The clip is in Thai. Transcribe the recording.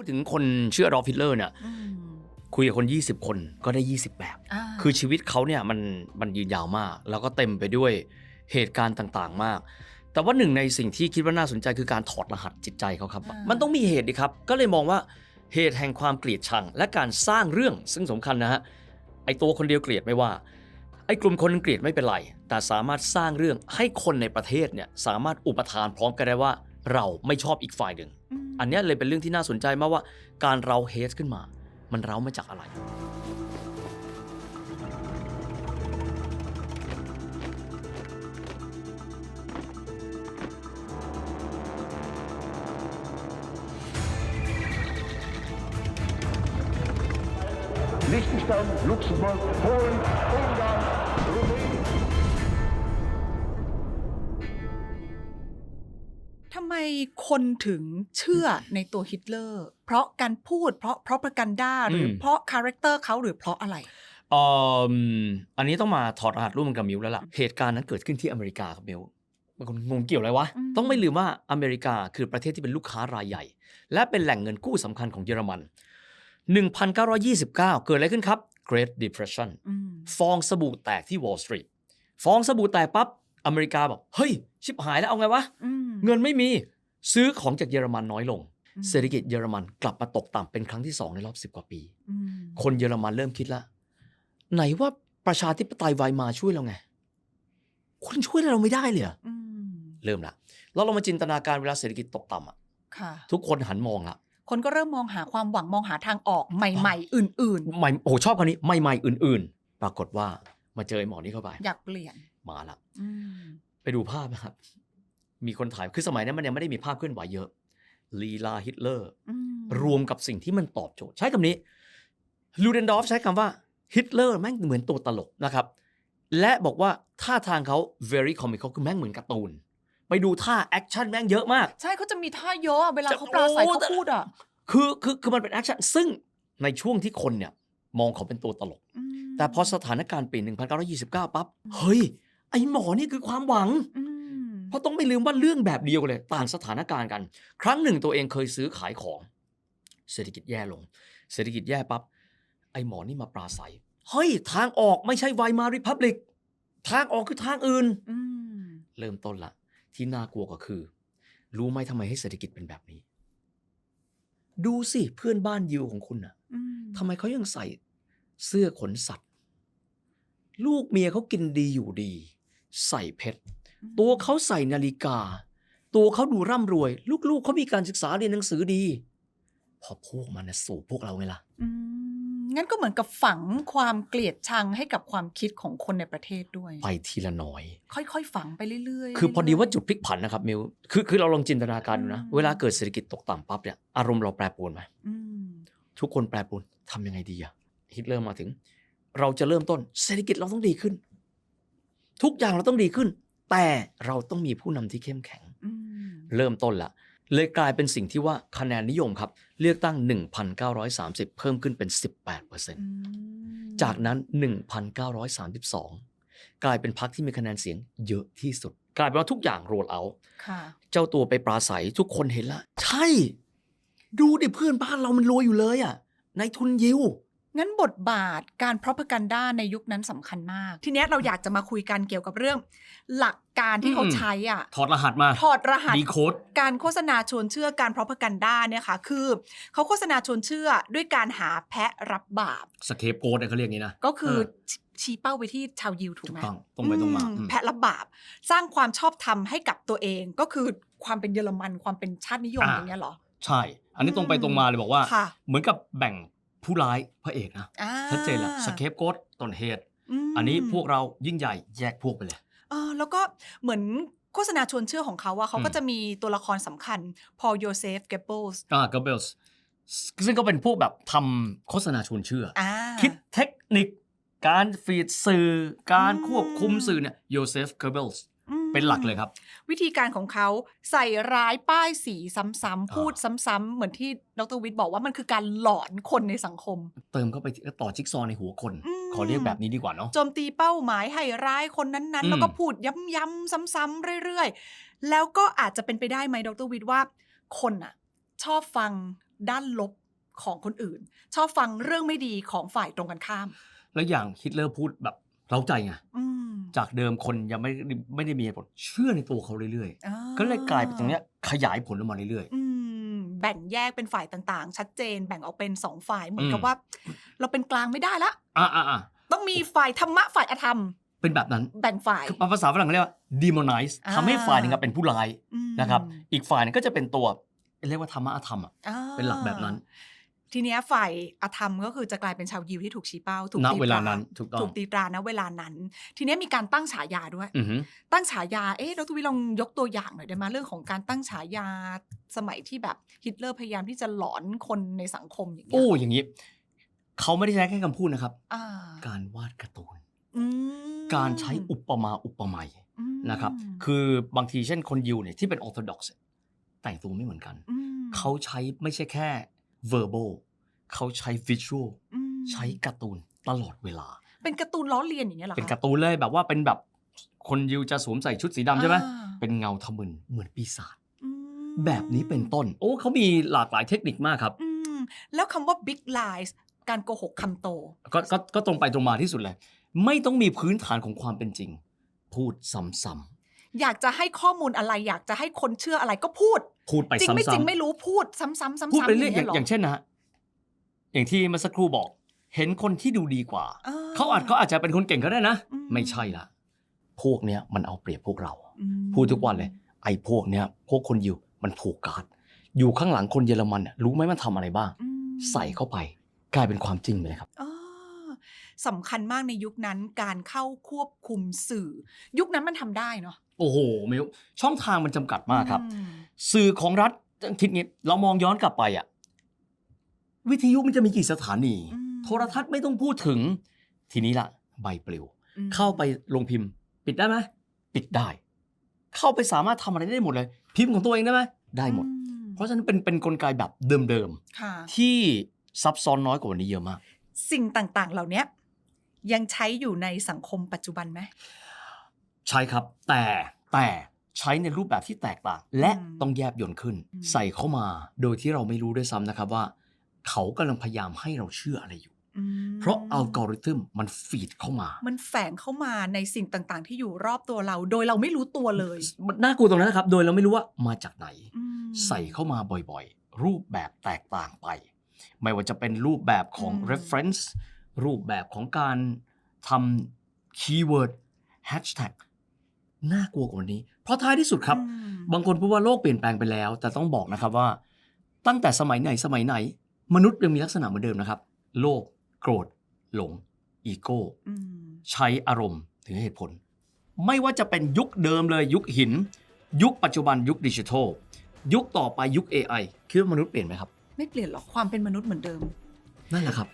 พูดถึงคนเชื่อรอฟิลเลอร์เนี่ยอืมคุยกับคน 20 คนก็ได้ 20 แบบอ่าคือชีวิตเขาเนี่ยมันมันยืนยาวมาก แล้วก็เต็มไปด้วยเหตุการณ์ต่างๆ มาก แต่ว่าหนึ่งในสิ่งที่คิดว่าน่าสนใจคือการถอดรหัสจิตใจเขาครับ มันต้องมีเหตุดิครับ ก็เลยมองว่าเหตุแห่งความเกลียดชัง และการสร้างเรื่องซึ่งสำคัญนะฮะไอตัวคนเดียวเกลียดไม่ว่าไอ้กลุ่มคนเกลียดไม่เป็นไร แต่สามารถสร้างเรื่องให้คนในประเทศเนี่ยสามารถอุปทานพร้อมกันได้ว่าเราไม่ชอบอีกฝ่ายหนึ่งม อันนี้เลยเป็นเรื่องที่น่าสนใจมากว่าการเราเฮสขึ้นมา มันเรามาจากอะไร Liechtenstein, Luxemburg, Polen, und คนถึงเชื่อในตัวฮิตเลอร์ เพราะการพูดเพราะเพราะประกันดาหรืออมเพราะคาแรคเตอร์เขาหรือเพราะอะไรเอ่ออันนี้ต้องมาถอดรหัสร่วมกับมิวแล้วล่ะ เหตุการณ์นั้นเกิดขึ้นที่อเมริกาครับมิวบางคนงงเกี่ยวอะไรวะอืมต้องไม่ลืมว่าอเมริกาคือประเทศที่เป็นลูกค้ารายใหญ่ และเป็นแหล่งเงินกู้สำคัญของเยอรมัน 1929 เกิดอะไรขึ้นครับ Great Depression อืมฟองสบู่แตกที่ Wall Street ฟองสบู่แตกปั๊บอเมริกาบอกเฮ้ย ชิบหายแล้วเอาไงวะอืมเงินไม่มี ซื้อของจากเยอรมันน้อยลงอืมเศรษฐกิจเยอรมันกลับมาตกต่ำเป็นครั้งที่สองในรอบ10กว่าปีอืมคนเยอรมันเริ่มคิดละไหนว่าประชาธิปไตยไวมาช่วยเราไงคุณช่วยเราไม่ได้เลยเหรออืมเริ่มละแล้วเรามาจินตนาการเวลาเศรษฐกิจตกต่ำอะค่ะทุกคนหันมองละคนก็เริ่มมองหาความหวังมองหาทางออกใหม่ ๆ อื่นใหม่โอ้โหชอบคำนี้ใหม่ๆอื่น ๆ ปรากฏว่ามาเจอไอ้หมอนี้เข้าไปๆอยากเปลี่ยนมาละอืมไปดูภาพนะครับ มีคนถ่ายคือสมัยนั้นมันยังไม่ได้มีภาพเคลื่อนไหวเยอะลีลาฮิตเลอร์อืมรวมกับสิ่งที่มันตอบโจทย์ ใช้คำนี้ลูเดนดอร์ฟใช้คำว่าฮิตเลอร์แม่งเหมือนตัวตลกนะครับ และบอกว่าท่าทางเขา very comical คือแม่งเหมือนการ์ตูน ไปดูท่าแอคชั่นแม่งเยอะมาก ใช่เขาจะมีท่าเยอะอะเวลาเขาปราศัยโอ้เขาพูดอะคือคือคือมันเป็นแอคชั่นซึ่งในช่วงที่คนเนี่ยมองเขาเป็นตัวตลกอืมแต่พอสถานการณ์ปี 1929 ปั๊บ เฮ้ย ไอหมอนี่คือความหวังอืม เพราะต้องไม่ลืมว่าเรื่องแบบเดียวกันเลยต่างสถานการณ์กัน ครั้งหนึ่งตัวเองเคยซื้อขายของ เศรษฐกิจแย่ลง เศรษฐกิจแย่ปั๊บไอหมอนี่มาปราศัยเฮ้ยทางออกไม่ใช่ไวมาริพับลิกทางออกคือทางอื่นอืมเริ่มต้นละที่น่ากลัวก็คือ รู้ไหมทำไมให้เศรษฐกิจเป็นแบบนี้ ดูสิเพื่อนบ้านยิวของคุณน่ะอืมทำไมเขายังใส่เสื้อขนสัตว์ ลูกเมียเขากินดีอยู่ดี ใส่เพชร ตัวเขาใส่นาฬิกา ตัวเขาดูร่ำรวย ลูกๆเขามีการศึกษาเรียนหนังสือดี พอพวกมันนะสู่พวกเราไงล่ะอืมงั้นก็เหมือนกับฝังความเกลียดชังให้กับความคิดของคนในประเทศด้วย ไปทีละน้อย ค่อยๆ ฝังไปเรื่อยๆ คือพอดีว่าเรื่ยๆจุดพลิกผันนะครับมิวคือคือเราลองจินตนาการดูนะอืมเวลาเกิดเศรษฐกิจตกต่ำปั๊บเนี่ยอารมณ์เราแปรปรวนไหมอืมทุกคนแปรปรวนทำยังไงดีอะฮิตเลอร์มาถึง เราจะเริ่มต้นเศรษฐกิจเราต้องดีขึ้น ทุกอย่างเราต้องดีขึ้น แต่เราต้องมีผู้นำที่เข้มแข็งอืมเริ่มต้นละเลยกลายเป็นสิ่งที่ว่าคะแนนนิยมครับ เลือกตั้ง 1,930 เพิ่มขึ้นเป็น 18%อืมจากนั้น 1,932 กลายเป็นพรรคที่มีคะแนนเสียงเยอะที่สุด กลายเป็นว่าทุกอย่างโรลเอาค่ะเจ้าตัวไปปราศัยทุกคนเห็นละ ใช่ ดูดิเพื่อนบ้านเรามันรวยอยู่เลยอะในทุนยิว งั้นบทบาทการ propaganda ในยุคนั้นสำคัญมาก ทีเนี้ยเราอยากจะมาคุยกันเกี่ยวกับเรื่อง หลักการที่เขาอืมใช้อะ ถอดรหัสมาถอดรหัส ดีโค้ดการโฆษณาชวนเชื่อการ propaganda เนี่ยค่ะ คือเขาโฆษณาชวนเชื่อด้วยการหาแพะรับบาป สเคปโกดเขาเรียกงี้นะ ก็คือเออชชี้เป้าไปที่ชาวยิวถูกถูกไหมต้องตรงไปตรงมาอือืมแพะรับบาป สร้างความชอบธรรมให้กับตัวเองก็คือความเป็นเยอรมันความเป็นชาตินิยมอ่าอย่างเงี้ยเหรอ ใช่ อันนี้ตรงไปตรงมาเลยบอกว่า ค่ะ เหมือนกับแบ่ง ผู้ร้ายพระเอกนะอ่าชัดเจนละสเคปโกดต้นเหตุมอันนี้พวกเรายิ่งใหญ่แยกพวกไปเลยเออแล้วก็เหมือนโฆษณาชวนเชื่อของเขาว่าเขาอืมก็จะมีตัวละครสำคัญพอลโยเซฟเกเบิลส์อ่าก็เบลส์ซึ่งก็เป็นพวกแบบทำโฆษณาชวนเชื่อออ่าคิดเทคนิคการฟีดสื่อ การอืมควบคุมสื่อเนี่ยโยเซฟเคเบิลส์อืม เป็นหลักเลยครับ วิธีการของเขาใส่ร้ายป้ายสีซ้ำๆพูดอ่าซ้ำๆเหมือนที่ดรวิทย์บอกว่ามันคือการหลอนคนในสังคม เติมเข้าไปที่ต่อจิ๊กซอว์ในหัวคนอืมขอเรียกแบบนี้ดีกว่าเนาะโจมตีเป้าหมายให้ร้ายคนนั้นอืๆมแล้วก็พูดย้ำๆซ้ำๆเรื่อยๆ แล้วก็อาจจะเป็นไปได้ไหมดรวิทย์ว่า คนอะชอบฟังด้านลบของคนอื่น ชอบฟังเรื่องไม่ดีของฝ่ายตรงกันข้าม แล้วอย่างฮิตเลอร์พูดแบบ เร้าใจไงอืมจากเดิมคนยังไม่ไม่ได้มีเหตุผลเชื่อในตัวเขาเรื่อยอ่าๆก็เลยกลายเป็นตรงเนี้ยขยายผลออกมาเรื่อยอืมแบ่งแยกเป็นฝ่ายต่างๆ ชัดเจนแบ่งออกเป็นสองฝ่ายเหมือนกับอืมว่า เราเป็นกลางไม่ได้ละๆอะอะอะต้องมีฝ่ายธรรมะฝ่ายอธรรม เป็นแบบนั้นแบ่งฝ่ายคือภาษาฝรั่งเรียกว่า demonize อ่าทำให้ฝ่ายหนึ่งอะเป็นผู้ร้ายอืมนะครับ อีกฝ่ายหนึงก็จะเป็นตัวเรียกว่าธรรมะอธรรมอะอ่าเป็นหลักแบบนั้น ทีเนี้ยฝ่ายอธรรมก็คือจะกลายเป็นชาวยิวที่ถูกชี้เป้าถูกณตีเวตลารานั้นถูกต้อง ถูกตีตราณเวลานั้น ทีเนี้ยมีการตั้งฉายาด้วย อือหือ ตั้งฉายา เอ๊ะดรวิลองยกตัวอย่างหน่อยได้ไหมเรื่องของการตั้งฉายาสมัยที่แบบฮิตเลอร์พยายามที่จะหลอนคนในสังคมอย่างเงี้โอ้ยอย่างนี้ เขาไม่ได้ใช้แค่คำพูดนะครับ อ่าการวาดการ์ตูน อืมการใช้อุปมาอุปไมยอืมนะครับ คือบางทีเช่นคนยิวเนี่ยที่เป็นออร์โธดอกซ์แต่งตัวไม่เหมือนกันอืมเขาใช้ไม่ใช่แค่ verbal เขาใช้ visual อืมใช้การ์ตูนตลอดเวลา เป็นการ์ตูนล้อเลียนอย่างเงี้ยเหรอคะเป็นการ์ตูนเลยแบบว่าเป็นแบบคนยิวจะสวมใส่ชุดสีดำใช่ไหมอ่าเป็นเงาทะมึนเหมือนปีศาจอืมแบบนี้เป็นต้น โอ้เขามีหลากหลายเทคนิคมากครับอืมแล้วคำว่า big lies การโกหกคำโตก็ก็ก็ตรงไปตรงมาที่สุดเลย ไม่ต้องมีพื้นฐานของความเป็นจริง พูดซ้ำ อยากจะให้ข้อมูลอะไร อยากจะให้คนเชื่ออะไรก็พูดๆพูดไปจริงไม่จริงซ้ำไม่รู้พูดซ้ำๆซ้ำๆๆพูดไปเรื่อยออย่างงอย่างเงี้ยหรเช่นนะฮะอย่างที่เมื่อสักครู่บอก เห็นคนที่ดูดีกว่าอเขาอาจเขาอาจจะเป็นคนเก่งก็ได้นะ อืม ไม่ใช่ละพวกเนี้ยมันเอาเปรียบพวกเรา อืมพูดทุกวันเลย ไอ้พวกเนี้ยพวกคนยิวมันผูกการ์ดอยู่ข้างหลังคนเยอรมันน่ะรู้ไหมมันทำอะไรบ้าง อืมใส่เข้าไปกลายเป็นความจริงไปเลยครับอ๋อ สำคัญมากในยุคนั้นการเข้าควบคุมสื่อ ยุคนั้นมันทำได้เนาะโอ้โหมิวช่องทางมันจำกัดมากครับอืมสื่อของรัฐคิดงี้เรามองย้อนกลับไปอะวิทยุมันจะมีกี่สถานีอืมโทรทัศน์ไม่ต้องพูดถึง ทีนี้ละใบปลิวอืมเข้าไปลงพิมพ์ ปิดได้ไหมปิดได้ เข้าไปสามารถทำอะไรได้หมดเลย พิมพ์ของตัวเองได้ไหมได้หมดอืเพราะฉะนั้นเป็นเป็นกลไกแบบเดิมค่ะๆที่ซับซ้อนน้อยกว่าวันนี้เยอะมาก สิ่งต่างๆ เหล่าเนี้ ยยังใช้อยู่ในสังคมปัจจุบันไหมใช่ครับ แต่แต่ใช้ในรูปแบบที่แตกต่าง และอืมต้องแยบยนต์ขึ้นอืมใส่เข้ามาโดยที่เราไม่รู้ด้วยซ้ำนะครับว่า เขากำลังพยายามให้เราเชื่ออะไรอยู่อืมเพราะอัลกอริทึมมันฟีดเข้ามา มันแฝงเข้ามาในสิ่งต่างๆ ที่อยู่รอบตัวเรา โดยเราไม่รู้ตัวเลยมันน่ากลัวตรงนั้นนะครับ โดยเราไม่รู้ว่ามาจากไหนอืมใส่เข้ามาบ่อยๆ รูปแบบแตกต่างไป ไม่ว่าจะเป็นรูปแบบของอืม reference รูปแบบของการทำคีย์เวิร์ด hashtag น่ากลัวกว่านี้ เพราะท้ายที่สุดครับอืมบางคนพูดว่าโลกเปลี่ยนแปลงไปแล้ว แต่ต้องบอกนะครับว่า ตั้งแต่สมัยไหนสมัยไหน มนุษย์ยังมีลักษณะเหมือนเดิมนะครับ โลภโกรธ หลง อีโก้อืมใช้อารมณ์ถึงเหตุผล ไม่ว่าจะเป็นยุคเดิมเลยยุคหิน ยุคปัจจุบันยุคดิจิทัลยุคต่อไปยุค AI คิดว่ามนุษย์เปลี่ยนไหมครับ ไม่เปลี่ยนหรอกความเป็นมนุษย์เหมือนเดิมนั่นแหละครับ